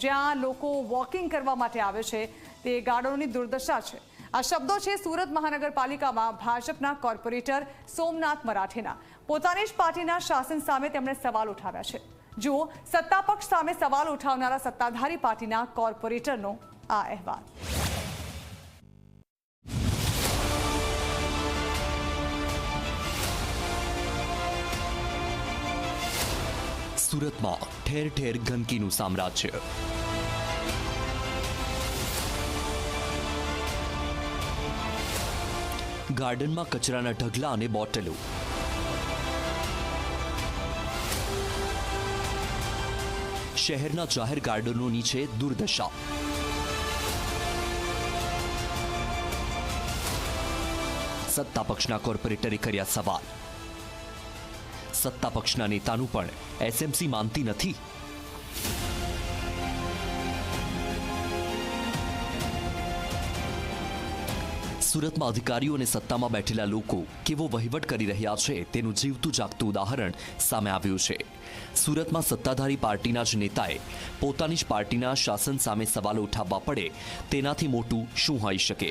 જ્યાં લોકો વોકિંગ કરવા માટે આવે છે, તે ગાર્ડનોની દુર્દશા છે. આ શબ્દો છે સુરત મહાનગરપાલિકામાં ભાજપના કોર્પોરેટર સોમનાથ મરાઠેના. પોતાની જ પાર્ટીના શાસન સામે તેમણે સવાલ ઉઠાવ્યા છે. જુઓ, સત્તાપક્ષ સામે સવાલ ઉઠાવનારા સત્તાધારી પાર્ટીના કોર્પોરેટરનો આ અહેવાલ. સુરતમાં ઠેર ઠેર ગંદકીનું સામ્રાજ્ય. ગાર્ડનમાં કચરાના ઢગલા અને બોટલો. શહેરના જાહેર ગાર્ડનોની છે દુર્દશા. સત્તા પક્ષના કોર્પોરેટરે કર્યા સવાલ. સત્તા પક્ષના નેતાનું પણ એસએમસી માનતી નથી. સુરતમાં અધિકારીઓ અને સત્તામાં બેઠેલા લોકો કેવો વહીવટ કરી રહ્યા છે તેનું જીવતું જાગતું ઉદાહરણ સામે આવ્યું છે. સુરતમાં સત્તાધારી પાર્ટીના જ નેતાએ પોતાની જ પાર્ટીના શાસન સામે સવાલો ઉઠાવવા પડે તેનાથી મોટું શું હોઈ શકે?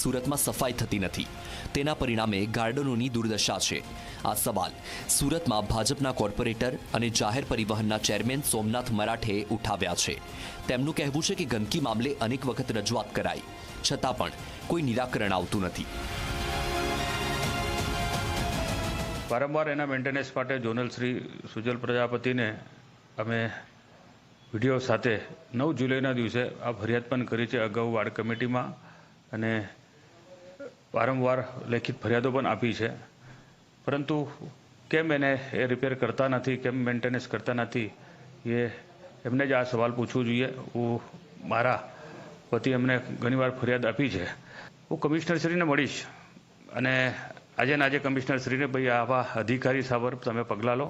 સુરતમાં સફાઈ થતી નથી. તેના પરિણામે ગાર્ડનોની દુર્દશા છે. આ સવાલ સુરતમાં ભાજપના કોર્પોરેટર અને જાહેર પરિવહનના ચેરમેન સોમનાથ મરાઠે ઉઠાવ્યા છે. તેમનું કહેવું છે કે ગંદકી મામલે અનેક વખત રજૂઆત કરાઈ. છતાં પણ કોઈ નિરાકરણ આવતું નથી. વારંવાર એના મેન્ટેનન્સ માટે જોનલ શ્રી સુજલ પ્રજાપતિને અમે વીડિયો સાથે નવ જુલાઈના દિવસે આ ફરિયાદ પણ કરી છે અગાઉ વાર્ડ કમિટીમાં અને વારંવાર લેખિત ફરિયાદો પણ આપી છે. પરંતુ કેમ એને એ રિપેર કરતા નથી, કેમ મેન્ટેનન્સ કરતા નથી, એ એમને જ આ સવાલ પૂછવું જોઈએ. હું મારા વતી એમને ઘણીવાર ફરિયાદ આપી છે. હું કમિશનરશ્રીને મળીશ અને આજે આજે કમિશનરશ્રીને ભાઈ આવા અધિકારી સાબર તમે પગલાં લો.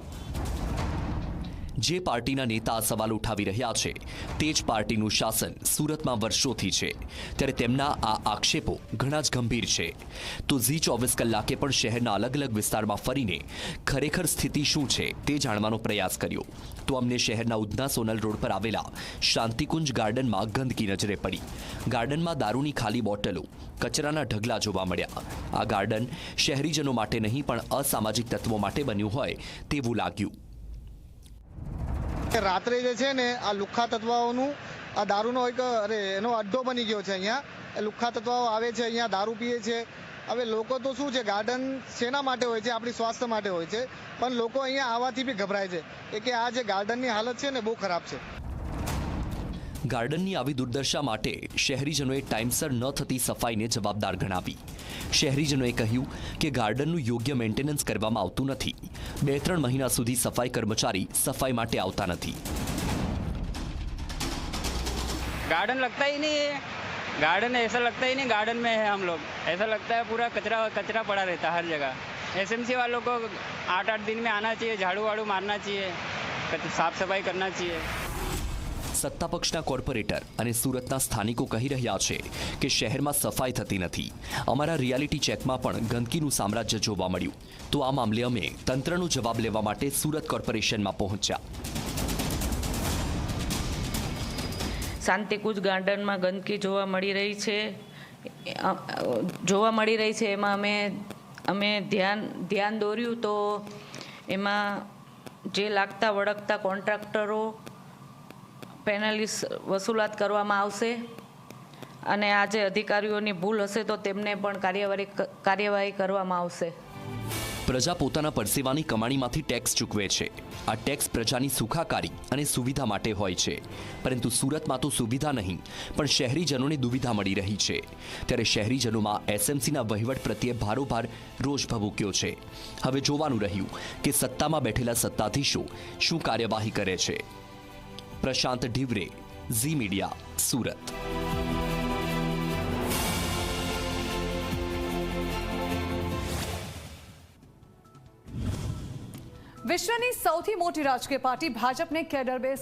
જે પાર્ટીના નેતા સવાલ ઉઠાવી રહ્યા છે, તે જ પાર્ટીનું શાસન સુરતમાં વર્ષોથી છે. ત્યારે તેમના આ આક્ષેપો ઘણા જ ગંભીર છે. તો ઝી ચોવીસ કલાકે પણ શહેરના અલગ અલગ વિસ્તારમાં ફરીને ખરેખર સ્થિતિ શું છે તે જાણવાનો પ્રયાસ કર્યો. તો અમને શહેરના ઉધના સોનલ રોડ પર આવેલા શાંતિકુંજ ગાર્ડનમાં ગંદકી નજરે પડી. ગાર્ડનમાં દારૂની ખાલી બોટલો, કચરાના ઢગલા જોવા મળ્યા. આ ગાર્ડન શહેરીજનો માટે નહીં, પણ અસામાજિક તત્વો માટે બન્યું હોય તેવું લાગ્યું. રાત્રે જે છે ને આ લુખ્ખા તત્વાઓનું, આ દારૂનો એક, અરે, એનો અડ્ડો બની ગયો છે અહીંયા. લુખ્ખા તત્વાઓ આવે છે, અહીંયા દારૂ પીએ છે. હવે લોકો તો શું છે, ગાર્ડન શેના માટે હોય છે, આપણી સ્વાસ્થ્ય માટે હોય છે. પણ લોકો અહીંયા આવવાથી બી ગભરાય છે. એ કે આ જે ગાર્ડનની હાલત છે ને, બહુ ખરાબ છે. ગાર્ડનની આવી દુર્દશા માટે શહેરીજનોએ ટાઈમસર ન થતી સફાઈને જવાબદાર ગણાવી શહેરીજનોએ કહ્યું કે ગાર્ડનનું યોગ્ય મેન્ટેનન્સ કરવામાં આવતું નથી બે ત્રણ મહિના સુધી સફાઈ કર્મચારી સફાઈ માટે આવતા નથી गार्डन लगता ही नहीं है गार्डन ऐसा लगता ही नहीं गार्डन में है हम लोग ऐसा लगता है पूरा कचरा कचरा पड़ा रहता है हर जगह एसएमसी वालों को आठ आठ दिन में आना चाहिए झाड़ू वाड़ू मारना चाहिए कच- साफ सफाई करना चाहिए સત્તા પક્ષના કોર્પોરેટર અને સુરતના સ્થાનિકો કહી રહ્યા છે કે શહેરમાં સફાઈ થતી નથી. અમારા રિયાલિટી ચેકમાં પણ ગંદકીનું સામ્રાજ્ય જોવા મળ્યું. તો આ મામલે અમે તંત્રનો જવાબ લેવા માટે સુરત કોર્પોરેશનમાં પહોંચ્યા. શાંતિકુંજ ગાર્ડનમાં ગંદકી જોવા મળી રહી છે. જોવા મળી રહી છે. એમાં અમે અમે ધ્યાન ધ્યાન દોર્યું તો એમાં જે લાગતા વળગતા કોન્ટ્રાક્ટરો પેનલિસ વસૂલાત કરવામાં આવશે અને આ જે અધિકારીઓની ભૂલ હશે તો તેમને પણ કાર્યવાહી કાર્યવાહી કરવામાં આવશે. પ્રજા પોતાના પરસેવાની કમાણીમાંથી ટેક્સ ચૂકવે છે. આ ટેક્સ પ્રજાની સુખાકારી અને સુવિધા માટે હોય છે. પરંતુ સુરતમાં તો સુવિધા નહીં, પણ શહેરીજનોને દુવિધા મળી રહી છે. ત્યારે શહેરીજનોમાં એસએમસીના વહીવટ પ્રત્યે ભારોભાર રોષ ભભૂક્યો છે. હવે જોવાનું રહ્યું કે સત્તામાં બેઠેલા સત્તાધીશો શું કાર્યવાહી કરે છે. પ્રશાંત ઢીવરે ઝી મીડિયા સુરત વિશ્વની સૌથી મોટી રાજકીય પાર્ટી ભાજપને કેડર બેઝ